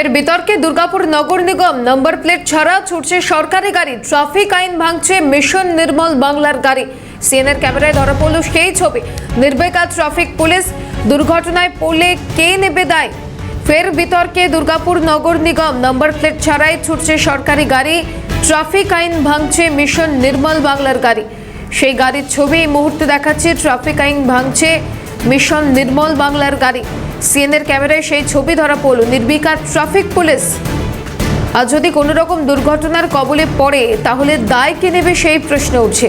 ফের বিতর্কে দুর্গাপুর নগর নিগম number plate ছাড়া ছুটছে সরকারি গাড়ি। ট্রাফিক আইন ভাঙছে মিশন নির্মল বাংলার গাড়ি। সিএনএর ক্যামেরায় ধরা পড়ল সেই ছবি। নির্বেকাল ট্রাফিক পুলিশ দুর্ঘটনায় পড়লে কে নেবে দায়? ফের বিতর্কে দুর্গাপুর নগর নিগম নম্বর প্লেট ছাড়াই ছুটছে সরকারি গাড়ি। ট্রাফিক আইন ভাঙছে মিশন নির্মল বাংলার গাড়ি। সেই গাড়ির ছবি এই মুহূর্তে দেখাচ্ছে। ট্রাফিক আইন ভাঙছে মিশন নির্মল বাংলার গাড়ি। সিএনএর ক্যামেরায় সেই ছবি ধরা পড়ল। নির্বিকার ট্রাফিক পুলিশ। আর যদি কোনো রকম দুর্ঘটনার কবলে পড়ে, তাহলে দায় কে নেবে সেই প্রশ্ন উঠছে।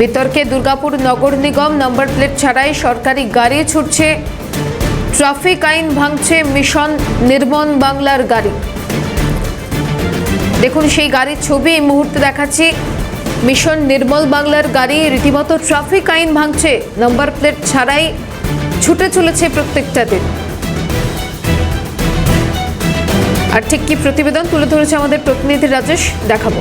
বিতর্কে দুর্গাপুর নগর নিগম নম্বর প্লেট ছাড়াই সরকারি গাড়ি ছুটছে। ট্রাফিক আইন ভাঙছে মিশন নির্মল বাংলার গাড়ি। দেখুন সেই গাড়ির ছবি, এই মুহূর্তে দেখাচ্ছি। মিশন নির্মল বাংলার গাড়ি, রীতিমতো ট্রাফিক আইন ভাঙছে। নম্বর প্লেট ছাড়াই ছুটে চলেছে প্রত্যেকটা দিন। আর ঠিক কি প্রতিবেদন তুলে ধরেছে আমাদের প্রতিনিধি রাজেশ? দেখাবো।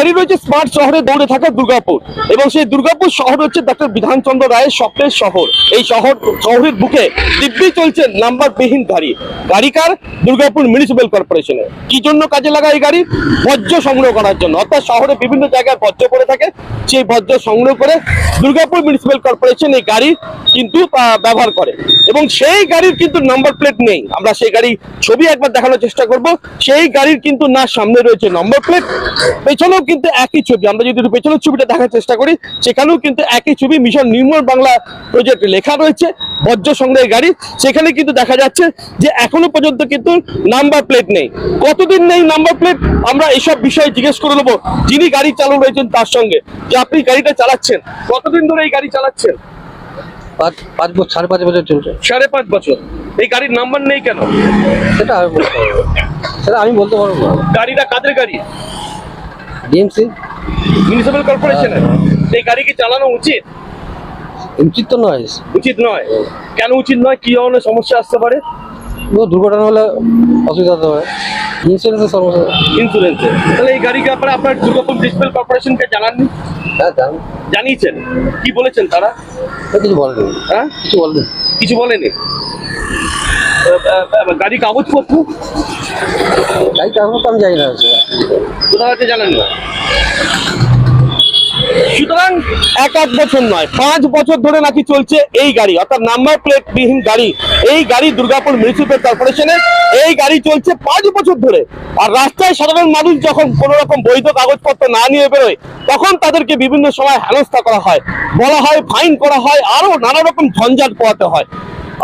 দাঁড়িয়ে রয়েছে স্মার্ট শহরে দৌড়ে থাকা দুর্গাপুর এবং সেই দুর্গাপুর শহর হচ্ছে ডক্টর বিধানচন্দ্র রায়ের স্বপ্নের শহর। এই শহর, শহরের বুকে দিব্যি চলছে নাম্বারবিহীন গাড়ি। গাড়ি কার? দুর্গাপুর মিউনিসিপ্যাল কর্পোরেশনে কি জন্য কাজে লাগায় এই গাড়ি? বর্জ্য সংগ্রহ করার জন্য। অর্থাৎ শহরে বিভিন্ন জায়গায় বর্জ্য পড়ে থাকে। সেই বর্জ্য সংগ্রহ করে দুর্গাপুর মিউনিসিপ্যাল কর্পোরেশন এই গাড়ি কিন্তু ব্যবহার করে। এবং সেই গাড়ির কিন্তু নাম্বার প্লেট নেই। আমরা সেই গাড়ি ছবি একবার দেখানোর চেষ্টা করব। সেই গাড়ির কিন্তু না সামনে রয়েছে নম্বর প্লেট। পেছনেও কিন্তু একই ছবি। আমরা যদি একটু পেছনের ছবিটা দেখার চেষ্টা করি সেখানেও কিন্তু একই ছবি মিশন নির্মল বাংলা প্রজেক্ট লেখা রয়েছে বর্জ্য সংগ্রহের গাড়ি। সেখানে কিন্তু দেখা যাচ্ছে যে এখনও পর্যন্ত কিন্তু নাম্বার প্লেট নেই। কতদিন নেই নাম্বার প্লেট আমরা এসব বিষয়ে জিজ্ঞেস করে নেব। যিনি গাড়ি চালু রয়েছেন তার সঙ্গে। যে আপনি গাড়িটা চালাচ্ছেন কতদিন ধরে এই গাড়ি চালাচ্ছেন? পাঁচ পাঁচ বছর সাড়ে পাঁচ বছর চলছে। সাড়ে পাঁচ বছর। এই গাড়ির নাম্বার নেই কেন? সেটা আমি বলতে পারব সেটা আমি বলতে পারব গাড়িটা কাদের গাড়ি? ডিএমসি? মিউনিসিপ্যাল কর্পোরেশনের এই গাড়ি কি চালানো উচিত? উচিত তো নয়। উচিত নয়? কেন উচিত নয়? কি ধরনের সমস্যা আসতে পারে? দুর্ঘটনা হলে অসুবিধা হতে পারে ইন্স্যুরেন্সের সমস্যা। ইন্স্যুরেন্সে তাহলে এই গাড়ির ব্যাপারে আপনার দুর্গাপুর মিউনিসিপ্যাল কর্পোরেশনকে জানাননি? হ্যাঁ জানি জানিয়েছেন? কি বলেছেন তারা? কিছু বলেনি। হ্যাঁ? কিছু বলেনি। কিছু বলেনি? গাড়ি কাগজপত্র? গাড়ি কাগজ তো আমি জানি না। কোথাও আছে জানেন না? সুতরাং এক এক বছর নয় পাঁচ বছর ধরে নাকি চলছে এই গাড়ি অর্থাৎ নাম্বার প্লেট বিহীন গাড়ি। এই গাড়ি দুর্গাপুর মিউনিসিপ্যাল কর্পোরেশনে এই গাড়ি চলছে পাঁচ বছর ধরে। আর রাস্তায় সাধারণ মানুষ যখন কোনো রকম বৈধ কাগজপত্র না নিয়ে বেরোয় তখন তাদেরকে বিভিন্ন সময় হেনস্থা করা হয়। বলা হয় ফাইন করা হয় আরও নানা রকম ঝঞ্ঝাট পোয়াতে হয়।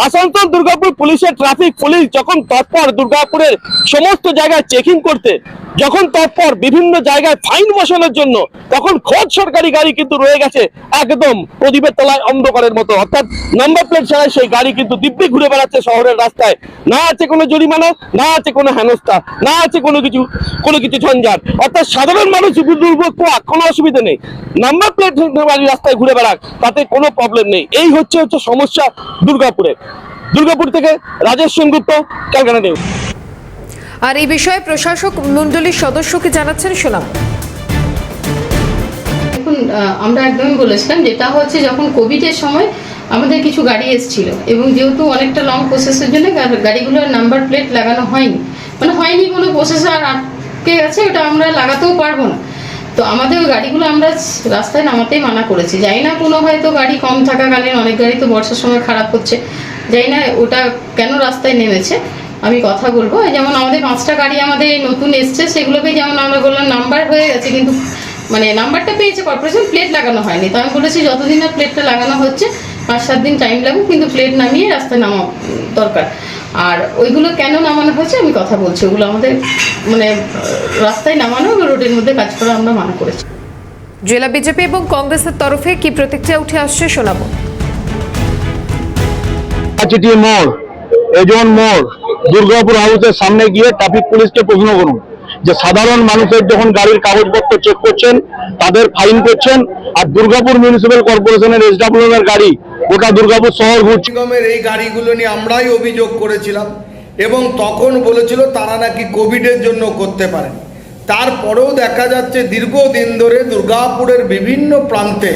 আসানসোল, দুর্গাপুর পুলিশের ট্রাফিক পুলিশ যখন তৎপর দুর্গাপুরের সমস্ত জায়গায় চেকিং করতে, যখন তৎপর বিভিন্ন জায়গায় ফাইন বসানোর জন্য, তখন খোঁজ সরকারি গাড়ি কিন্তু রয়ে গেছে একদম প্রদীপের তলায় অন্ধকারের মতো। অর্থাৎ নাম্বার প্লেট ছাড়া সেই গাড়ি কিন্তু দিব্যি ঘুরে বেড়াচ্ছে শহরের রাস্তায়। না আছে কোনো জরিমানা, না আছে কোনো হেনস্থা, না আছে কোনো কিছু কোনো কিছু ঝঞ্ঝাট। অর্থাৎ সাধারণ মানুষ দুর্ভোগ পোয়া কোনো অসুবিধা নেই। নাম্বার প্লেট গাড়ি রাস্তায় ঘুরে বেড়াক, তাতে কোনো প্রবলেম নেই। এই হচ্ছে হচ্ছে সমস্যা দুর্গাপুরে দুর্গাপুর থেকে রাজেশ সেনগুপ্ত ক্যালকাটা নিউজ। আর এই বিষয়ে প্রশাসক মণ্ডলীর সদস্যকে জানাচ্ছেন শোনাম দেখুন আমরা একদমই বলেছিলাম যেটা হচ্ছে যখন কোভিডের সময় আমাদের কিছু গাড়ি এসেছিল এবং যেহেতু অনেকটা লং প্রসেসের জন্য গাড়িগুলোর নাম্বার প্লেট লাগানো হয়নি মানে হয়নি কোনো প্রসেসর আটকে গেছে ওটা আমরা লাগাতেও পারব না। তো আমাদের ওই গাড়িগুলো আমরা রাস্তায় নামাতেই মানা করেছি। যাই না কোনো হয়তো গাড়ি কম থাকা থাকাকালীন অনেক গাড়ি তো বর্ষার সময় খারাপ হচ্ছে যাই না ওটা কেন রাস্তায় নেমেছে, আমি কথা বলব। যেমন আমাদের পাঁচটা গাড়ি আমাদের এই নতুন এসছে, সেগুলোকে যেমন আমরা বললাম নাম্বার হয়ে গেছে, কিন্তু মানে নাম্বারটা পেয়েছে কর্পোরেশন প্লেট লাগানো হয়নি। তো আমি বলেছি যতদিন না প্লেটটা লাগানো হচ্ছে, পাঁচ সাত দিন টাইম লাগুক কিন্তু প্লেট নামিয়ে রাস্তায় নামা দরকার। আর ওইগুলো কেন নামানো হয়েছে, আমি কথা বলছি। ওগুলো আমাদের মানে রাস্তায় নামানো রোডের মধ্যে কাজ করা আমরা মানা করেছি। জেলা বিজেপি এবং কংগ্রেসের তরফে কি প্রতিক্রিয়া উঠে আসছে শোনাবো। চিটি মোড়, এজন মোড়, দুর্গাপুর হাউসের সামনে গিয়ে ট্রাফিক পুলিশকে প্রশ্ন করুন যে সাধারণ মানুষের যখন গাড়ির কাগজপত্র চেক করছেন, তাদের ফাইন করছেন, আর দুর্গাপুর মিউনিসিপ্যাল কর্পোরেশনের এসডাব্লিউ এর গাড়ি গোটা দুর্গাপুর শহর ঘুরছে। এই গাড়িগুলো নিয়ে আমরাই অভিযোগ করেছিলাম এবং তখন বলেছিল তারা নাকি কোভিডের জন্য করতে পারে তারপরেও দেখা যাচ্ছে দীর্ঘদিন ধরে দুর্গাপুরের বিভিন্ন প্রান্তে